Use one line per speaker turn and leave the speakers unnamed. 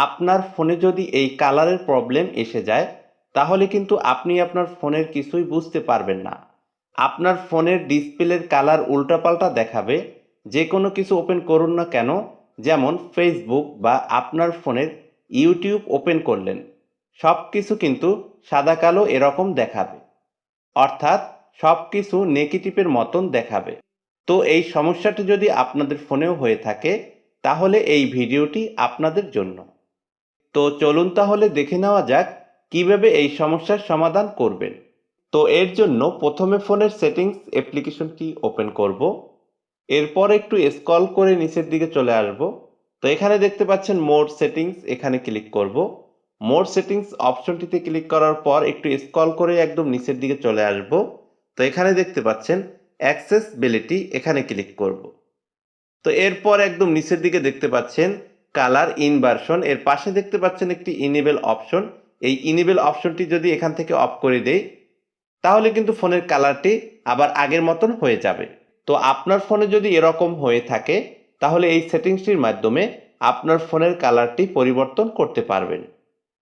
আপনার ফোনে যদি এই কালারের প্রবলেম এসে যায়, তাহলে কিন্তু আপনি আপনার ফোনের কিছুই বুঝতে পারবেন না। আপনার ফোনের ডিসপ্লের কালার উল্টাপাল্টা দেখাবে, যে কোনো কিছু ওপেন করুন না কেন, যেমন ফেসবুক বা আপনার ফোনের ইউটিউব ওপেন করলেন। সব কিছু কিন্তু সাদা কালো এরকম দেখাবে। অর্থাৎ সব কিছু নেগেটিভের মতন দেখাবে। তো এই সমস্যাটি যদি আপনাদের ফোনেও হয়ে থাকে, তাহলে এই ভিডিওটি আপনাদের জন্য। তো চলুন তাহলে দেখে নেওয়া যাক কীভাবে এই সমস্যার সমাধান করবেন। তো এর জন্য প্রথমে ফোনের সেটিংস অ্যাপ্লিকেশনটি ওপেন করব। এরপর একটু স্ক্রল করে নিচের দিকে চলে আসব। তো এখানে দেখতে পাচ্ছেন মোর সেটিংস, এখানে ক্লিক করব। মোর সেটিংস অপশনটিতে ক্লিক করার পর একটু স্ক্রল করে একদম নিচের দিকে চলে আসব। তো এখানে দেখতে পাচ্ছেন অ্যাক্সেসবিলিটি, এখানে ক্লিক করব। তো এরপর একদম নিচের দিকে দেখতে পাচ্ছেন কালার ইনভার্সন, এর পাশে দেখতে পাচ্ছেন একটি ইনেবেল অপশন এই ইনেবেল অপশনটি যদি এখান থেকে অফ করে দেই, তাহলে কিন্তু ফোনের কালারটি আবার আগের মতন হয়ে যাবে। তো আপনার ফোনে যদি এরকম হয়ে থাকে, তাহলে এই সেটিংসটির মাধ্যমে আপনার ফোনের কালারটি পরিবর্তন করতে পারবেন।